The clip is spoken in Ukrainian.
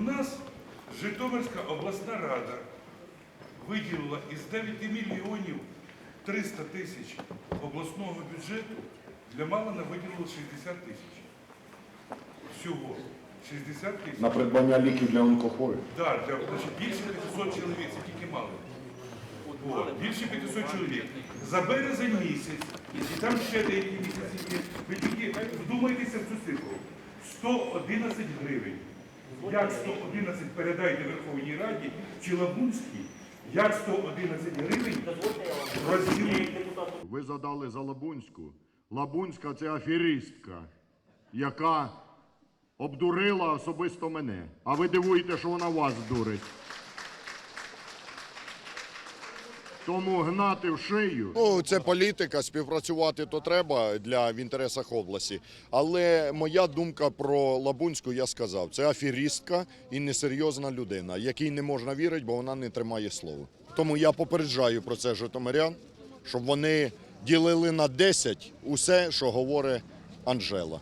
У нас Житомирська обласна рада виділила із 9 мільйонів 300 тисяч обласного бюджету для Малина виділила 60 тисяч. Всього 60 тисяч. На придбання ліків для онкохворих. Так, для значить, більше 500 чоловік, це тільки мало. О, більше 500 чоловік. За березень місяць, і там ще деякі місяці є. Ви тільки вдумайтеся в цю цифру. 111 гривень. Як 111 передайте Верховній Раді чи Лабунській, як 111 гривень розділити. Ви задали за Лабунську. Лабунська це аферістка, яка обдурила особисто мене. А ви дивуєте, що вона вас дурить. Тому гнати в шию. Ну, це політика, співпрацювати то треба для в інтересах області. Але моя думка про Лабунську я сказав: це аферістка і несерйозна людина, якій не можна вірити, бо вона не тримає слово. Тому я попереджаю про це житомирян, щоб вони ділили на 10 усе, що говорить Анжела.